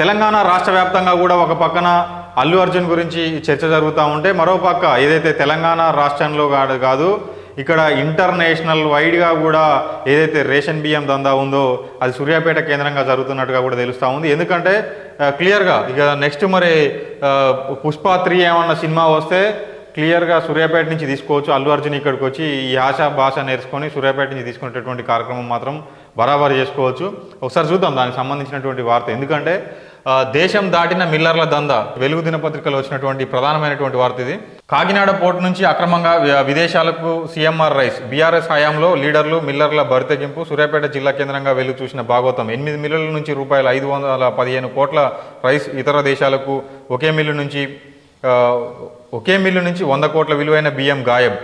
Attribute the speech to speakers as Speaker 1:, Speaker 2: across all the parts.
Speaker 1: తెలంగాణ రాష్ట్ర వ్యాప్తంగా కూడా ఒక పక్కన అల్లు అర్జున్ గురించి చర్చ జరుగుతూ ఉంటే మరో పక్క ఏదైతే తెలంగాణ రాష్ట్రంలో కాదు కాదు ఇక్కడ ఇంటర్నేషనల్ వైడ్గా కూడా ఏదైతే రేషన్ బియ్యం దందా ఉందో అది సూర్యాపేట కేంద్రంగా జరుగుతున్నట్టుగా కూడా తెలుస్తూ ఉంది. ఎందుకంటే క్లియర్గా ఇక నెక్స్ట్ మరి పుష్ప త్రీ ఏమన్నా సినిమా వస్తే క్లియర్గా సూర్యాపేట నుంచి తీసుకోవచ్చు. అల్లు అర్జున్ ఇక్కడికి వచ్చి ఈ ఆశ భాష నేర్చుకొని సూర్యాపేట నుంచి తీసుకునేటటువంటి కార్యక్రమం మాత్రం బరాబర్ చేసుకోవచ్చు. ఒకసారి చూద్దాం దానికి సంబంధించినటువంటి వార్త. ఎందుకంటే దేశం దాటిన మిల్లర్ల దంద వెలుగు దినపత్రికలో వచ్చినటువంటి ప్రధానమైనటువంటి వార్త ఇది. కాకినాడ పోర్టు నుంచి అక్రమంగా విదేశాలకు సీఎంఆర్ రైస్. బీఆర్ఎస్ హయాంలో లీడర్లు మిల్లర్ల బరితెగింపు సూర్యాపేట జిల్లా కేంద్రంగా వెలుగు చూసిన భాగవతం ఎనిమిది మిల్లుల నుంచి రూపాయలు ఐదు వందల పదిహేను కోట్ల రైస్ ఇతర దేశాలకు ఒకే మిల్లు నుంచి ఒకే మిల్లు నుంచి వంద కోట్ల విలువైన బియ్యం గాయం.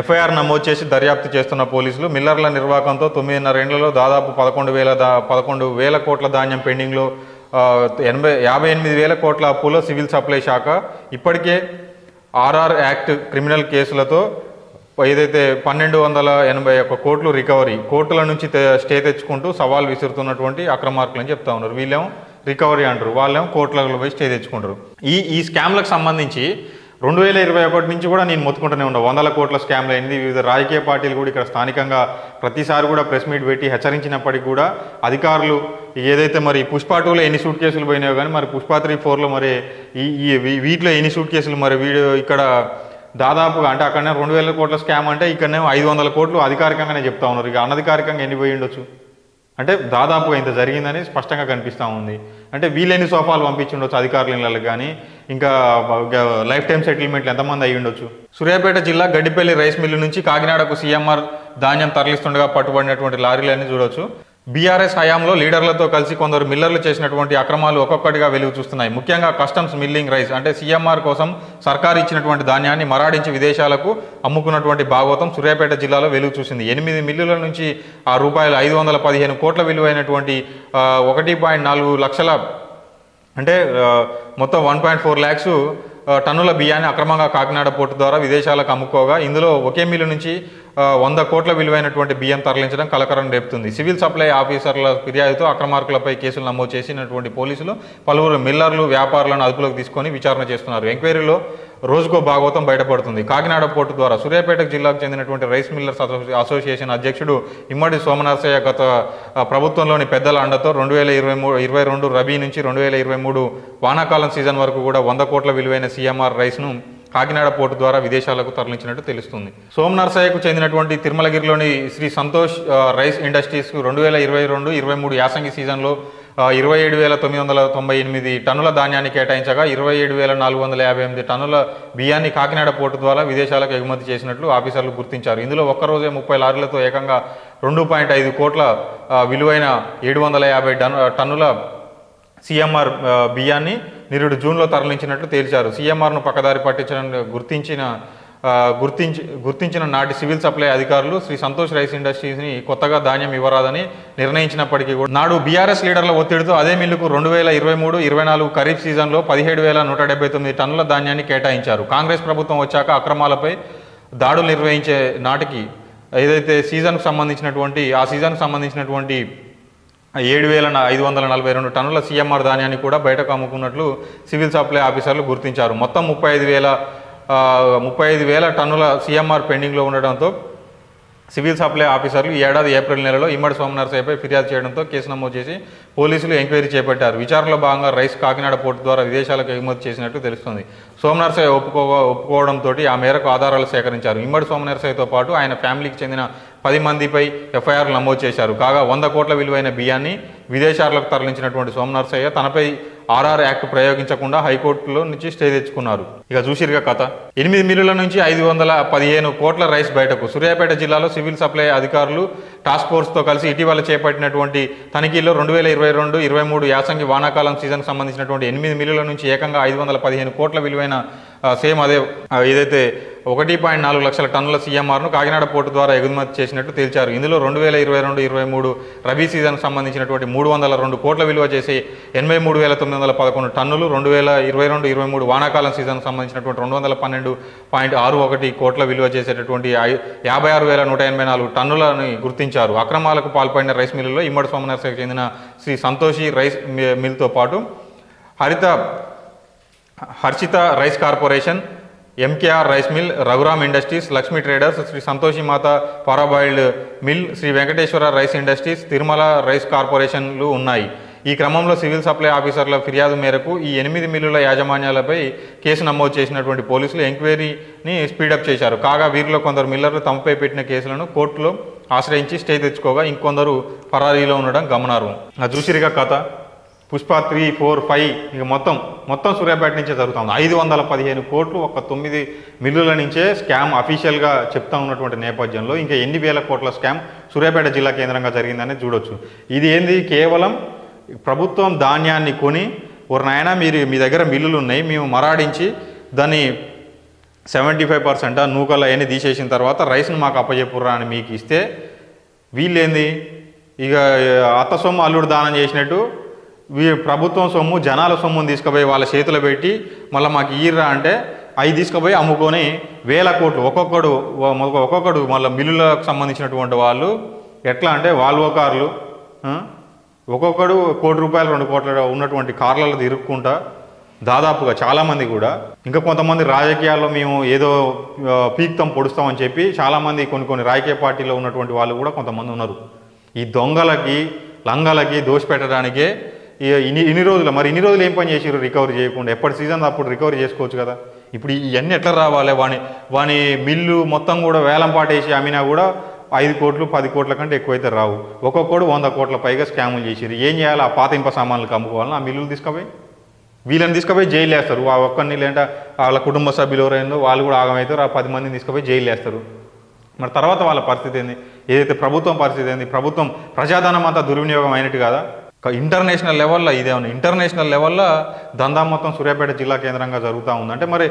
Speaker 1: ఎఫ్ఐఆర్ నమోదు చేసి దర్యాప్తు చేస్తున్న పోలీసులు మిల్లర్ల నిర్వాకంతో తొమ్మిదిన్నరేళ్ళలో దాదాపు పదకొండు వేల దా పదకొండు వేల కోట్ల ధాన్యం పెండింగ్లో ఎనభై యాభై ఎనిమిది వేల కోట్ల అప్పులో సివిల్ సప్లై శాఖ ఇప్పటికే ఆర్ఆర్ యాక్ట్ క్రిమినల్ కేసులతో ఏదైతే పన్నెండు వందల ఎనభై ఒక్క కోట్లు రికవరీ కోర్టుల నుంచి స్టే తెచ్చుకుంటూ సవాల్ విసురుతున్నటువంటి అక్రమార్కులు అని చెప్తా ఉన్నారు. వీళ్ళేమో రికవరీ అంటారు. వాళ్ళేమో కోర్టులలో పోయి స్టే తెచ్చుకుంటారు. ఈ ఈ స్కామ్లకు సంబంధించి రెండు వేల ఇరవై ఒకటి నుంచి కూడా నేను మొత్తుకుంటూనే ఉన్నా వందల కోట్ల స్కామ్లు అయింది. వివిధ రాజకీయ పార్టీలు కూడా ఇక్కడ స్థానికంగా ప్రతిసారి కూడా ప్రెస్ మీట్ పెట్టి హెచ్చరించినప్పటికీ కూడా అధికారులు ఏదైతే మరి పుష్ప టూలో ఎన్ని సూట్ కేసులు పోయినాయో కానీ మరి పుష్ప త్రీ ఫోర్లో మరి ఈ ఈ వీ- వీటిలో ఎన్ని సూట్ కేసులు మరి వీడు ఇక్కడ దాదాపుగా అంటే అక్కడనే రెండు వేల కోట్ల స్కామ్ అంటే ఇక్కడనే ఐదు వందల కోట్లు అధికారికంగానే చెప్తా ఉన్నారు. ఇక అనధికారికంగా ఎన్ని పోయి ఉండొచ్చు? అంటే దాదాపుగా ఇంత జరిగిందని స్పష్టంగా కనిపిస్తూ ఉంది. అంటే వీలైన సోఫాలు పంపించుండొచ్చు అధికారుల ఇళ్ళకి కానీ ఇంకా లైఫ్ టైం సెటిల్మెంట్లు ఎంతమంది అయ్యి ఉండొచ్చు? సూర్యాపేట జిల్లా గడ్డిపల్లి రైస్ మిల్లు నుంచి కాకినాడకు సీఎంఆర్ ధాన్యం తరలిస్తుండగా పట్టుబడినటువంటి లారీలన్నీ చూడొచ్చు. బీఆర్ఎస్ హయాంలో లీడర్లతో కలిసి కొందరు మిల్లర్లు చేసినటువంటి అక్రమాలు ఒక్కొక్కటిగా వెలుగు చూస్తున్నాయి. ముఖ్యంగా కస్టమ్స్ మిల్లింగ్ రైస్ అంటే సీఎంఆర్ కోసం సర్కారు ఇచ్చినటువంటి ధాన్యాన్ని మరాడించి విదేశాలకు అమ్ముకున్నటువంటి భాగవతం సూర్యాపేట జిల్లాలో వెలుగు చూసింది. ఎనిమిది మిల్లుల నుంచి ఆ రూపాయలు ఐదు వందల పదిహేను కోట్ల విలువైనటువంటి ఒకటి పాయింట్ నాలుగు లక్షల అంటే మొత్తం వన్ పాయింట్ ఫోర్ ల్యాక్స్ టన్నుల బియ్యాన్ని అక్రమంగా కాకినాడ పోర్టు ద్వారా విదేశాలకు అమ్ముకోగా ఇందులో ఒకే మిల్లు నుంచి వంద కోట్ల విలువైనటువంటి బియ్యం తరలించడం కలకరం రేపుతుంది. సివిల్ సప్లై ఆఫీసర్ల ఫిర్యాదుతో అక్రమార్కులపై కేసులు నమోదు చేసినటువంటి పోలీసులు పలువురు మిల్లర్లు వ్యాపారులను అదుపులోకి తీసుకొని విచారణ చేస్తున్నారు. ఎంక్వైరీలో రోజుకో భాగవతం బయటపడుతుంది. కాకినాడ పోర్టు ద్వారా సూర్యాపేట జిల్లాకు చెందినటువంటి రైస్ మిల్లర్స్ అసోసియేషన్ అధ్యక్షుడు ఇమ్మడి సోమనరసయ్య గత ప్రభుత్వంలోని పెద్దల అండతో రెండు వేల ఇరవై మూడు ఇరవై రెండు రబీ నుంచి రెండు వేల ఇరవై మూడు వానాకాలం సీజన్ వరకు కూడా వంద కోట్ల విలువైన సీఎంఆర్ రైస్ను కాకినాడ పోర్టు ద్వారా విదేశాలకు తరలించినట్టు తెలుస్తుంది. సోమనరసయ్యకు చెందినటువంటి తిరుమలగిరిలోని శ్రీ సంతోష్ రైస్ ఇండస్ట్రీస్ రెండు వేల ఇరవై రెండు ఇరవై మూడు యాసంగి సీజన్లో ఇరవై ఏడు వేల తొమ్మిది వందల తొంభై ఎనిమిది టన్నుల ధాన్యాన్ని కేటాయించగా ఇరవై ఏడు వేల నాలుగు వందల యాభై ఎనిమిది టన్నుల బియ్యాన్ని కాకినాడ పోర్టు ద్వారా విదేశాలకు ఎగుమతి చేసినట్లు ఆఫీసర్లు గుర్తించారు. ఇందులో ఒక్కరోజే ముప్పై లారీలతో ఏకంగా రెండు పాయింట్ ఐదు కోట్ల విలువైన ఏడు వందల యాభై టన్నుల సీఎంఆర్ బియ్యాన్ని నిరుడు జూన్లో తరలించినట్లు తేల్చారు. సీఎంఆర్ను పక్కదారి పట్టించడం గుర్తించిన గుర్తించి గుర్తించిన నాటి సివిల్ సప్లై అధికారులు శ్రీ సంతోష్ రైస్ ఇండస్ట్రీస్ని కొత్తగా ధాన్యం ఇవ్వరాదని నిర్ణయించినప్పటికీ కూడా నాడు బీఆర్ఎస్ లీడర్ల ఒత్తిడితో అదే మిల్లుకు రెండు వేల ఇరవై మూడు ఇరవై నాలుగు ఖరీఫ్ సీజన్లో పదిహేడు వేల నూట డెబ్బై తొమ్మిది టన్నుల ధాన్యాన్ని కేటాయించారు. కాంగ్రెస్ ప్రభుత్వం వచ్చాక అక్రమాలపై దాడులు నిర్వహించే నాటికి ఏదైతే సీజన్కు సంబంధించినటువంటి ఆ సీజన్కు సంబంధించినటువంటి ఏడు వేల ఐదు వందల నలభై రెండు టన్నుల సీఎంఆర్ ధాన్యాన్ని కూడా బయటకు అమ్ముకున్నట్లు సివిల్ సప్లై ఆఫీసర్లు గుర్తించారు. మొత్తం ముప్పై ఐదు వేల ముప్పై ఐదు వేల టన్నుల సీఎంఆర్ పెండింగ్లో ఉండడంతో సివిల్ సప్లై ఆఫీసర్లు ఈ ఏడాది ఏప్రిల్ నెలలో ఇమ్మడి సోమనరసయ్యపై ఫిర్యాదు చేయడంతో కేసు నమోదు చేసి పోలీసులు ఎంక్వైరీ చేపట్టారు. విచారణలో భాగంగా రైస్ కాకినాడ పోర్టు ద్వారా విదేశాలకు ఎగుమతి చేసినట్టు తెలుస్తుంది. సోమనరసయ్య ఒప్పుకో ఒప్పుకోవడంతో ఆ మేరకు ఆధారాలు సేకరించారు. ఇమ్మడి సోమనరసయ్యతో పాటు ఆయన ఫ్యామిలీకి చెందిన పది మందిపై ఎఫ్ఐఆర్ నమోదు చేశారు. కాగా వంద కోట్ల విలువైన బియ్యాన్ని విదేశాలకు తరలించినటువంటి సోమనరసయ్య తనపై ఆర్ఆర్ యాక్ట్ ప్రయోగించకుండా హైకోర్టులో నుంచి స్టే తెచ్చుకున్నారు. ఇక చూసిరుగా కథ. ఎనిమిది మిల్లుల నుంచి ఐదు వందల పదిహేను కోట్ల రైస్ బయటకు. సూర్యాపేట జిల్లాలో సివిల్ సప్లై అధికారులు టాస్క్ ఫోర్స్తో కలిసి ఇటీవల చేపట్టినటువంటి తనిఖీల్లో రెండు వేల ఇరవై రెండు ఇరవై మూడు యాసంగి వానాకాలం సీజన్కి సంబంధించినటువంటి ఎనిమిది మిల్లుల నుంచి ఏకంగా ఐదు వందల పదిహేను కోట్ల విలువైన సేమ్ అదే ఏదైతే ఒకటి పాయింట్ నాలుగు లక్షల టన్నుల సీఎంఆర్ను కాకినాడ పోర్టు ద్వారా ఎగుమతి చేసినట్టు తేల్చారు. ఇందులో రెండు వేల ఇరవై రెండు ఇరవై మూడు రబీ సీజన్కు సంబంధించినటువంటి మూడు వందల రెండు కోట్ల విలువ చేసి ఎనభై మూడు వేల తొమ్మిది వందల పదకొండు టన్నులు రెండు వేల ఇరవై రెండు ఇరవై మూడు వానాకాలం సీజన్కు సంబంధించినటువంటి రెండు వందల పన్నెండు పాయింట్ ఆరు ఒకటి కోట్ల విలువ చేసేటటువంటి యాభై ఆరు వేల నూట ఎనభై నాలుగు టన్నులని గుర్తించారు. అక్రమాలకు పాల్పడిన రైస్ మిల్లులో ఇమ్మడి సోమనర్సకి చెందిన శ్రీ సంతోషి రైస్ మిల్తో పాటు Haritha Harshitha rice corporation MKR rice mill Raghuram industries Lakshmi traders Shri Santoshi Mata parboiled mill Shri Venkateswara rice industries Tirumala rice కార్పొరేషన్లు ఉన్నాయి. ఈ క్రమంలో సివిల్ సప్లై ఆఫీసర్ల ఫిర్యాదు మేరకు ఈ ఎనిమిది మిల్లుల యాజమాన్యాలపై కేసు నమోదు చేసినటువంటి పోలీసులు ఎంక్వైరీని స్పీడప్ చేశారు. కాగా వీరిలో కొందరు మిల్లర్లు తమపై పెట్టిన కేసులను కోర్టులో ఆశ్రయించి స్టే తెచ్చుకోగా ఇంకొందరు పరారీలో ఉండడం గమనార్హం. అది చూసిరిగా కథ. పుష్ప త్రీ ఫోర్ ఫైవ్ ఇక మొత్తం మొత్తం సూర్యాపేట నుంచే జరుగుతుంది. ఐదు వందల పదిహేను కోట్లు ఒక తొమ్మిది మిల్లుల నుంచే స్కామ్ అఫీషియల్గా చెప్తా ఉన్నటువంటి నేపథ్యంలో ఇంకా ఎన్ని వేల కోట్ల స్కామ్ సూర్యాపేట జిల్లా కేంద్రంగా జరిగిందని చూడొచ్చు. ఇది ఏంది? కేవలం ప్రభుత్వం ధాన్యాన్ని కొని ఒక నాయన మీరు మీ దగ్గర మిల్లులు ఉన్నాయి మేము మరాడించి దాన్ని సెవెంటీ ఫైవ్ పర్సెంట్ నూకలు అవన్నీ తీసేసిన తర్వాత రైస్ను మాకు అప్పచెప్పుర్రా అని మీకు ఇస్తే వీళ్ళేంది? ఇక అత్త సొమ్ము అల్లుడు దానం చేసినట్టు ప్రభుత్వం సొమ్ము జనాల సొమ్ము తీసుకుపోయి వాళ్ళ చేతిలో పెట్టి మళ్ళీ మాకు ఈర్రా అంటే అవి తీసుకుపోయి అమ్ముకొని వేల కోట్లు ఒక్కొక్కడు ఒక్కొక్కడు మళ్ళీ మిల్లులకు సంబంధించినటువంటి వాళ్ళు ఎట్లా అంటే వాల్వో కార్లు ఒక్కొక్కడు కోటి రూపాయలు రెండు కోట్ల ఉన్నటువంటి కార్లలో తిరుక్కుంటా దాదాపుగా చాలామంది కూడా. ఇంకా కొంతమంది రాజకీయాల్లో మేము ఏదో పీక్తం పొడుస్తామని చెప్పి చాలామంది కొన్ని కొన్ని రాజకీయ పార్టీలో ఉన్నటువంటి వాళ్ళు కూడా కొంతమంది ఉన్నారు. ఈ దొంగలకి లంగలకి దోషపెట్టడానికే ఇన్ని ఇన్ని రోజులు మరి ఇన్ని రోజులు ఏం పని చేసారు రికవరీ చేయకుండా? ఎప్పటి సీజన్ అప్పుడు రికవరీ చేసుకోవచ్చు కదా? ఇప్పుడు ఇవన్నీ ఎట్లా రావాలి? వాని వాని మిల్లు మొత్తం కూడా వేలం పాటేసి అమ్మినా కూడా ఐదు కోట్లు పది కోట్ల కంటే ఎక్కువైతే రావు. ఒక్కొక్కడు వంద కోట్ల పైగా స్కాములు చేసిరు ఏం చేయాలి? ఆ పాత ఇంప సామాన్లకు అమ్ముకోవాలని? ఆ మిల్లులు తీసుకుపోయి? వీళ్ళని తీసుకుపోయి జైలు వేస్తారు. ఆ ఒక్కరిని లేదంటే వాళ్ళ కుటుంబ సభ్యులు ఎవరైందో వాళ్ళు కూడా ఆగమవుతారు ఆ పది మందిని తీసుకుపోయి జైలు వేస్తారు. మరి తర్వాత వాళ్ళ పరిస్థితి ఏంది? ఏదైతే ప్రభుత్వం పరిస్థితి ఏంది? ప్రభుత్వం ప్రజాధనం అంతా దుర్వినియోగం అయినట్టు కదా? ఇంటర్నేషనల్ లెవెల్లో ఇదే ఉంది. ఇంటర్నేషనల్ లెవెల్లో దందా మొత్తం సూర్యాపేట జిల్లా కేంద్రంగా జరుగుతూ ఉంది. అంటే మరి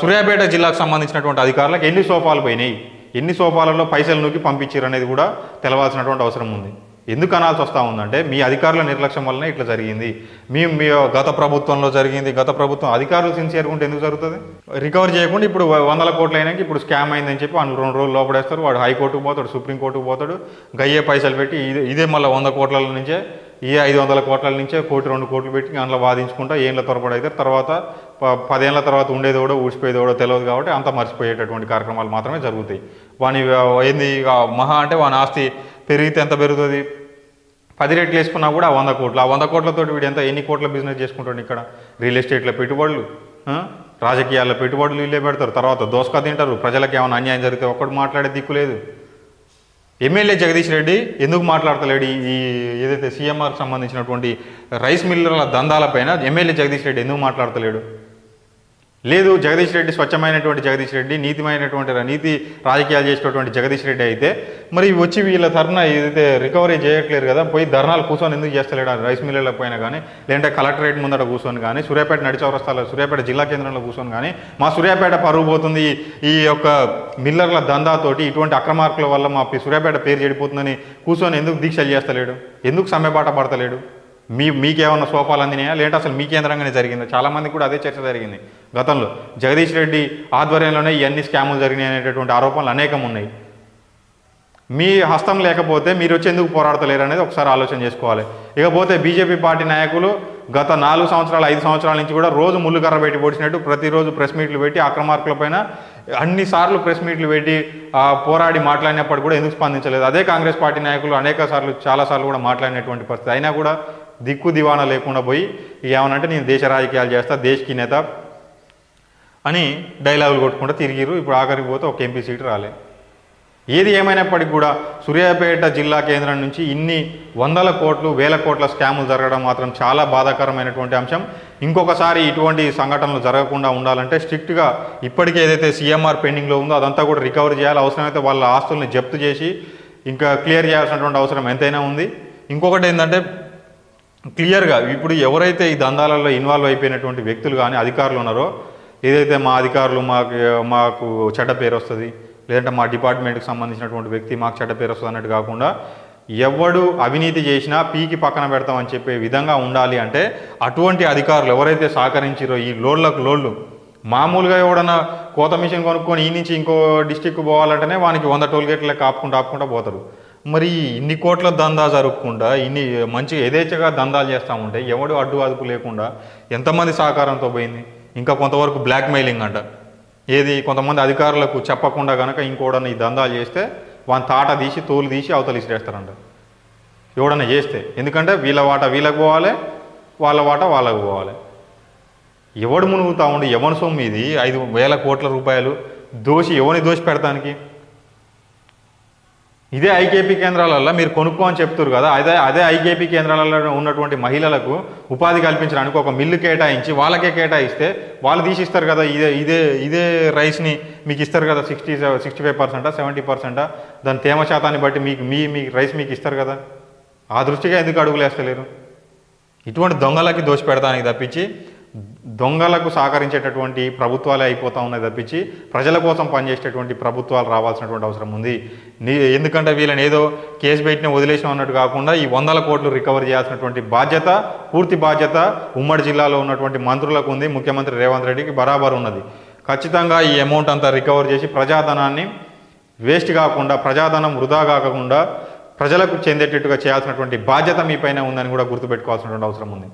Speaker 1: సూర్యాపేట జిల్లాకు సంబంధించినటువంటి అధికారులకు ఎన్ని సోఫాలు పోయినాయి? ఎన్ని సోఫాలలో పైసలు నూకి పంపించారు అనేది కూడా తెలవాల్సినటువంటి అవసరం ఉంది. ఎందుకు అనాల్సి వస్తూ ఉందంటే మీ అధికారుల నిర్లక్ష్యం వల్లనే ఇట్లా జరిగింది. మీ మీ గత ప్రభుత్వంలో జరిగింది. గత ప్రభుత్వం అధికారులు సిన్సియర్గా ఉంటే ఎందుకు జరుగుతుంది? రికవర్ చేయకుండా ఇప్పుడు వందల కోట్లు అయినాక ఇప్పుడు స్కామ్ అయిందని చెప్పి వాళ్ళు రెండు రోజులు లోపడేస్తారు. వాడు హైకోర్టుకు పోతాడు సుప్రీంకోర్టుకు పోతాడు. గయ్యే పైసలు పెట్టి ఇదే ఇదే మళ్ళీ వంద కోట్ల నుంచే ఈ ఐదు వందల కోట్ల నుంచే కోటి రెండు కోట్లు పెట్టి అందులో వాదించుకుంటా ఏళ్ళ త్వరపడి అయితే తర్వాత ప- పదేళ్ళ తర్వాత ఉండేది కూడా ఊడిపోయేది కూడా తెలియదు కాబట్టి అంత మర్చిపోయేటటువంటి కార్యక్రమాలు మాత్రమే జరుగుతాయి. వాని ఏంది ఇక మహా అంటే వాని ఆస్తి పెరిగితే ఎంత పెరుగుతుంది? పది రెట్లు వేసుకున్నా కూడా ఆ వంద కోట్లు. ఆ వంద కోట్లతో వీడు ఎంత ఎన్ని కోట్ల బిజినెస్ చేసుకుంటాడు ఇక్కడ? రియల్ ఎస్టేట్లో పెట్టుబడులు రాజకీయాల్లో పెట్టుబడులు వీళ్ళే పెడతారు. తర్వాత దోసక తింటారు. ప్రజలకు ఏమైనా అన్యాయం జరిగితే ఒక్కడు మాట్లాడే దిక్కు లేదు. ఎమ్మెల్యే జగదీష్ రెడ్డి ఎందుకు మాట్లాడతలేడు? ఈ- ఏదైతే సీఎంఆర్ సంబంధించినటువంటి రైస్ మిల్లర్ల దందాలపైన ఎమ్మెల్యే జగదీష్ రెడ్డి ఎందుకు మాట్లాడతలేడు? లేదు జగదీష్ రెడ్డి స్వచ్ఛమైనటువంటి జగదీష్ రెడ్డి నీతిమైనటువంటి నీతి రాజకీయాలు చేసేటటువంటి జగదీష్ రెడ్డి అయితే మరి వచ్చి వీళ్ళ తరఫున ఏదైతే రికవరీ చేయట్లేరు కదా పోయి ధర్నాలు కూర్చొని ఎందుకు చేస్తలేడు ఆ రైస్ మిల్లర్లో పోయినా కానీ లేదంటే కలెక్టరేట్ ముందట కూర్చొని కానీ సూర్యాపేట నడిచౌరస్తాలో సూర్యాపేట జిల్లా కేంద్రంలో కూర్చొని కానీ మా సూర్యాపేట పరువు పోతుంది ఈ- యొక్క మిల్లర్ల దందాతోటి ఇటువంటి అక్రమార్కుల వల్ల మా సూర్యాపేట పేరు చెడిపోతుందని కూర్చొని ఎందుకు దీక్షలు చేస్తలేడు? ఎందుకు సమ్మెబాట పడతలేడు? మీ మీకేమన్నా సోఫాలు అందినాయా? లేదంటే అసలు మీ కేంద్రంగానే జరిగింది? చాలామందికి కూడా అదే చర్చ జరిగింది. గతంలో జగదీష్ రెడ్డి ఆధ్వర్యంలోనే ఇవన్నీ స్కాములు జరిగినాయి అనేటటువంటి ఆరోపణలు అనేకం ఉన్నాయి. మీ హస్తం లేకపోతే మీరు వచ్చి ఎందుకు పోరాడతలేరు అనేది ఒకసారి ఆలోచన చేసుకోవాలి. ఇకపోతే బీజేపీ పార్టీ నాయకులు గత నాలుగు సంవత్సరాలు ఐదు సంవత్సరాల నుంచి కూడా రోజు ముళ్ళు కర్ర పెట్టి పొడిచినట్టు ప్రతిరోజు ప్రెస్ మీట్లు పెట్టి అక్రమార్కులపైన అన్నిసార్లు అన్ని సార్లు ప్రెస్ మీట్లు పెట్టి పోరాడి మాట్లాడినప్పుడు కూడా ఎందుకు స్పందించలేదు. అదే కాంగ్రెస్ పార్టీ నాయకులు అనేక సార్లు చాలా సార్లు కూడా మాట్లాడినటువంటి పరిస్థితి. అయినా కూడా దిక్కు దివాణా లేకుండా పోయి ఏమనంటే నేను దేశ రాజకీయాలు చేస్తా దేశకి నేత అని డైలాగులు కొట్టుకుంటూ తిరిగిరు ఇప్పుడు ఆఖరికి పోతే ఒక ఎంపీ సీటు రాలే. ఏది ఏమైనప్పటికీ కూడా సూర్యాపేట జిల్లా కేంద్రం నుంచి ఇన్ని వందల కోట్లు వేల కోట్ల స్కాములు జరగడం మాత్రం చాలా బాధాకరమైనటువంటి అంశం. ఇంకొకసారి ఇటువంటి సంఘటనలు జరగకుండా ఉండాలంటే స్ట్రిక్ట్గా ఇప్పటికే ఏదైతే సీఎంఆర్ పెండింగ్లో ఉందో అదంతా కూడా రికవర్ చేయాలి. అవసరమైతే వాళ్ళ ఆస్తుల్ని జప్తు చేసి ఇంకా క్లియర్ చేయాల్సినటువంటి అవసరం ఎంతైనా ఉంది. ఇంకొకటి ఏంటంటే క్లియర్గా ఇప్పుడు ఎవరైతే ఈ దందాలలో ఇన్వాల్వ్ అయిపోయినటువంటి వ్యక్తులు కానీ అధికారులు ఉన్నారో ఏదైతే మా అధికారులు మాకు మాకు చెడ్డ పేరు వస్తుంది లేదంటే మా డిపార్ట్మెంట్కి సంబంధించినటువంటి వ్యక్తి మాకు చెడ్డ పేరు వస్తుంది అన్నట్టు కాకుండా ఎవడు అవినీతి చేసినా పీకి పక్కన పెడతామని చెప్పే విధంగా ఉండాలి అంటే అటువంటి అధికారులు ఎవరైతే సహకరించారో ఈ లోడ్లకు లోళ్ళు మామూలుగా ఎవడన్నా కోత మిషన్ కొనుక్కొని ఈ నుంచి ఇంకో డిస్టిక్ పోవాలంటేనే వానికి వంద టోల్ గేట్ల ఆపుకుంటూ ఆపుకుంటూ పోతారు మరి ఇన్ని కోట్ల దందా జరగకుండా ఇన్ని మంచి యథేచ్ఛగా దందాలు చేస్తూ ఉంటే ఎవడు అడ్డు అదుపు లేకుండా ఎంతమంది సహకారంతో పోయింది? ఇంకా కొంతవరకు బ్లాక్ మెయిలింగ్ అంట. ఏది కొంతమంది అధికారులకు చెప్పకుండా కనుక ఇంకోడన్నా ఈ దందాలు చేస్తే వాని తాట తీసి తోలు తీసి అవతలిసిరేస్తారంట ఎవడన్నా చేస్తే. ఎందుకంటే వీళ్ళ వాట వీళ్ళకి పోవాలి వాళ్ళ వాట వాళ్ళకు పోవాలి. ఎవడు మునుగుతా ఉండి? ఎవరి సొమ్ము ఇది. ఐదు వేల కోట్ల రూపాయలు దోషి ఎవరిని దోషి పెడతానికి? ఇదే ఐకేపీ కేంద్రాలలో మీరు కొనుక్కో అని చెప్తారు కదా అదే అదే ఐకేపీ కేంద్రాలలో ఉన్నటువంటి మహిళలకు ఉపాధి కల్పించడానికి ఒక మిల్లు కేటాయించి వాళ్ళకే కేటాయిస్తే వాళ్ళు తీసిస్తారు కదా ఇదే ఇదే ఇదే రైస్ని మీకు ఇస్తారు కదా సిక్స్టీ సిక్స్టీ ఫైవ్ పర్సెంటా సెవెంటీ పర్సెంటా దాని తేమ శాతాన్ని బట్టి మీకు మీ మీ రైస్ మీకు ఇస్తారు కదా. ఆ దృష్టిగా ఎందుకు అడుగులేస్తలేరు ఇటువంటి దొంగలకి దోషి పెడతానికి తప్పించి దొంగలకు సహకరించేటటువంటి ప్రభుత్వాలే అయిపోతా ఉన్నాయి తప్పించి ప్రజల కోసం పనిచేసేటటువంటి ప్రభుత్వాలు రావాల్సినటువంటి అవసరం ఉంది. ఎందుకంటే వీళ్ళని ఏదో కేసు పెట్టిన వదిలేసాం అన్నట్టు కాకుండా ఈ వందల కోట్లు రికవర్ చేయాల్సినటువంటి బాధ్యత పూర్తి బాధ్యత ఉమ్మడి జిల్లాలో ఉన్నటువంటి మంత్రులకు ఉంది. ముఖ్యమంత్రి రేవంత్ రెడ్డికి బరాబర్ ఉన్నది. ఖచ్చితంగా ఈ అమౌంట్ అంతా రికవర్ చేసి ప్రజాధనాన్ని వేస్ట్ కాకుండా ప్రజాధనం వృధా కాకుండా ప్రజలకు చెందేటట్టుగా చేయాల్సినటువంటి బాధ్యత మీ పైన ఉందని కూడా గుర్తుపెట్టుకోవాల్సినటువంటి అవసరం ఉంది.